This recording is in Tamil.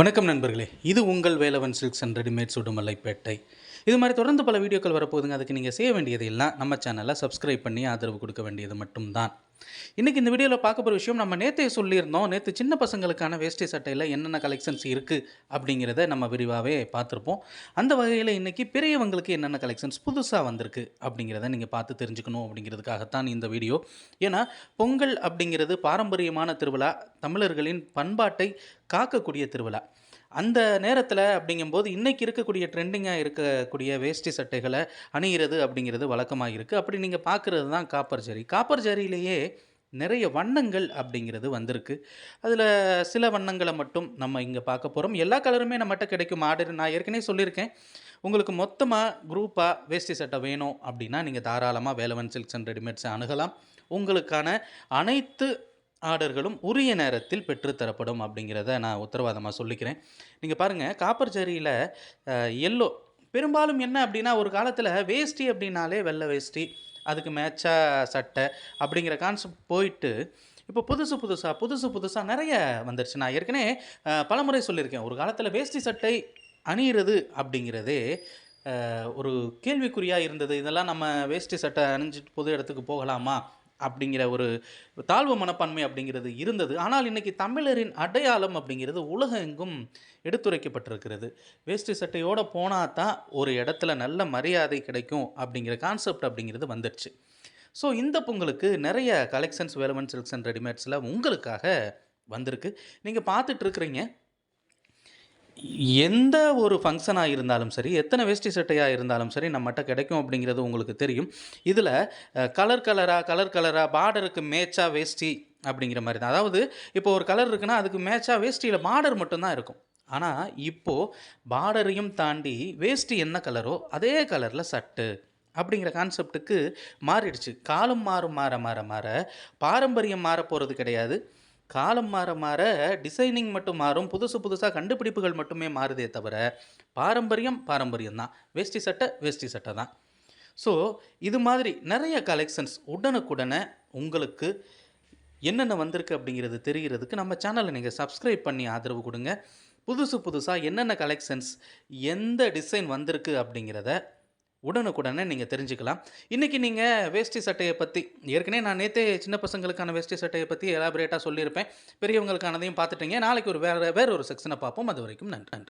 வணக்கம் நண்பர்களே இது உங்கள் Velavan silks and readymades Sudumalaipettai. இது மாதிரி தொடர்ந்து பல வீடியோக்கள் வரப்போகுதுங்க. அதுக்கு நீங்கள் செய்ய வேண்டியது எல்லாம் நம்ம சேனலை சப்ஸ்கிரைப் பண்ணி ஆதரவு கொடுக்க வேண்டியது மட்டும்தான். இன்றைக்கி இந்த வீடியோவில் பார்க்க போகிற விஷயம் நம்ம நேற்றே சொல்லியிருந்தோம். நேற்று சின்ன பசங்களுக்கான வேஷ்டி சட்டையில் என்னென்ன கலெக்ஷன்ஸ் இருக்குது அப்படிங்கிறத நம்ம விரிவாகவே பார்த்துருப்போம். அந்த வகையில் இன்றைக்கி பெரியவங்களுக்கு என்னென்ன கலெக்ஷன்ஸ் புதுசாக வந்திருக்கு அப்படிங்கிறத நீங்கள் பார்த்து தெரிஞ்சுக்கணும் அப்படிங்கிறதுக்காகத்தான் இந்த வீடியோ. ஏன்னா பொங்கல் அப்படிங்கிறது பாரம்பரியமான திருவிழா தமிழர்களின் பண்பாட்டை காக்கக்கூடிய திருவிழா. அந்த நேரத்தில் அப்படிங்கும்போது இன்றைக்கி இருக்கக்கூடிய ட்ரெண்டிங்காக இருக்கக்கூடிய வேஷ்டி சட்டைகளை அணிகிறது அப்படிங்கிறது வழக்கமாக இருக்குது அப்படி நீங்கள் பார்க்குறது தான் காப்பர் ஜரி. காப்பர் ஜரியிலேயே நிறைய வண்ணங்கள் அப்படிங்கிறது வந்திருக்கு. அதில் சில வண்ணங்களை மட்டும் நம்ம இங்கே பார்க்க போகிறோம் எல்லா கலருமே நம்மகிட்ட கிடைக்கும். ஆர்டர் நான் ஏற்கனவே சொல்லியிருக்கேன். உங்களுக்கு மொத்தமாக குரூப்பாக வேஷ்டி சட்டை வேணும் அப்படின்னா நீங்கள் தாராளமாக வேலவன் சில்க்ஸ் அண்ட் ரெடிமேட்ஸை அணுகலாம். உங்களுக்கான அனைத்து ஆர்டர்களும் உரிய நேரத்தில் பெற்றுத்தரப்படும் அப்படிங்கிறத நான் உத்தரவாதமாக சொல்லிக்கிறேன். நீங்கள் பாருங்கள் காப்பர் ஜரியில் எல்லோ பெரும்பாலும் என்ன அப்படின்னா ஒரு காலத்தில் வேஷ்டி அப்படின்னாலே வெள்ளை வேஷ்டி அதுக்கு மேட்சாக சட்டை அப்படிங்கிற கான்செப்ட் போயிட்டு இப்போ புதுசு புதுசாக புதுசு புதுசாக நிறைய வந்துருச்சு. நான் ஏற்கனவே பலமுறை சொல்லியிருக்கேன் ஒரு காலத்தில் வேஷ்டி சட்டை அணியிறது அப்படிங்கிறதே ஒரு கேள்விக்குறியாக இருந்தது. இதெல்லாம் நம்ம வேஷ்டி சட்டை அணிஞ்சிட்டு பொது இடத்துக்கு போகலாமா? அப்படிங்கிற ஒரு தாழ்வு மனப்பான்மை அப்படிங்கிறது இருந்தது. ஆனால் இன்றைக்கி தமிழரின் அடையாளம் அப்படிங்கிறது உலகெங்கும் எடுத்துரைக்கப்பட்டிருக்கிறது. வேஷ்டி சட்டையோடு போனால் தான் ஒரு இடத்துல நல்ல மரியாதை கிடைக்கும் அப்படிங்கிற கான்செப்ட் அப்படிங்கிறது வந்துடுச்சு ஸோ இந்த பொங்கலுக்கு நிறைய கலெக்ஷன்ஸ் வேலவன் சில்க்ஸ் அண்ட் ரெடிமேட்ஸில் உங்களுக்காக வந்திருக்கு. நீங்கள் பார்த்துட்ருக்குறீங்க எந்த ஒரு ஃபங்க்ஷனாக இருந்தாலும் சரி எத்தனை வேஷ்டி சட்டையாக இருந்தாலும் சரி நம்மகிட்ட கிடைக்கும் அப்படிங்கிறது உங்களுக்கு தெரியும். இதில் கலர் கலராக கலர் கலராக பார்டருக்கு மேட்சாக வேஷ்டி அப்படிங்கிற மாதிரி தான். அதாவது இப்போ ஒரு கலர் இருக்குன்னா அதுக்கு மேட்சாக வேஷ்டியில் பார்டர் மட்டும்தான் இருக்கும். ஆனால் இப்போது பார்டரையும் தாண்டி வேஷ்டி என்ன கலரோ அதே கலரில் சட்டு அப்படிங்கிற கான்செப்ட்டுக்கு மாறிடுச்சு. காலம் மாறும் மாற மாற மாற பாரம்பரியம் மாற போகிறது கிடையாது. காலம் மாற மாற டிசைனிங் மட்டும் மாறும் புதுசு புதுசாக கண்டுபிடிப்புகள் மட்டுமே மாறுதே தவிர பாரம்பரியம் பாரம்பரியம் தான். வேஷ்டி சட்டை வேஷ்டி சட்டை தான். ஸோ இது மாதிரி நிறைய கலெக்ஷன்ஸ் உடனுக்குடனே உங்களுக்கு என்னென்ன வந்திருக்கு அப்படிங்கிறது தெரிகிறதுக்கு நம்ம சேனலை நீங்கள் சப்ஸ்கிரைப் பண்ணி ஆதரவு கொடுங்க. புதுசு புதுசாக என்னென்ன கலெக்ஷன்ஸ் எந்த டிசைன் வந்திருக்கு அப்படிங்கிறத உடனுக்குடனே நீங்கள் தெரிஞ்சுக்கலாம். இன்றைக்கி நீங்கள் வேஷ்டி சட்டையை பற்றி ஏற்கனவே நான் நேற்றே சின்ன பசங்களுக்கான வேஷ்டி சட்டையை பற்றி எலாபரேட்டாக சொல்லியிருப்பேன். பெரியவங்களுக்கானதையும் பார்த்துட்டீங்க. நாளைக்கு ஒரு வேறு வேறு ஒரு செக்ஷனை பார்ப்போம். அது வரைக்கும் நன்றி நன்றி.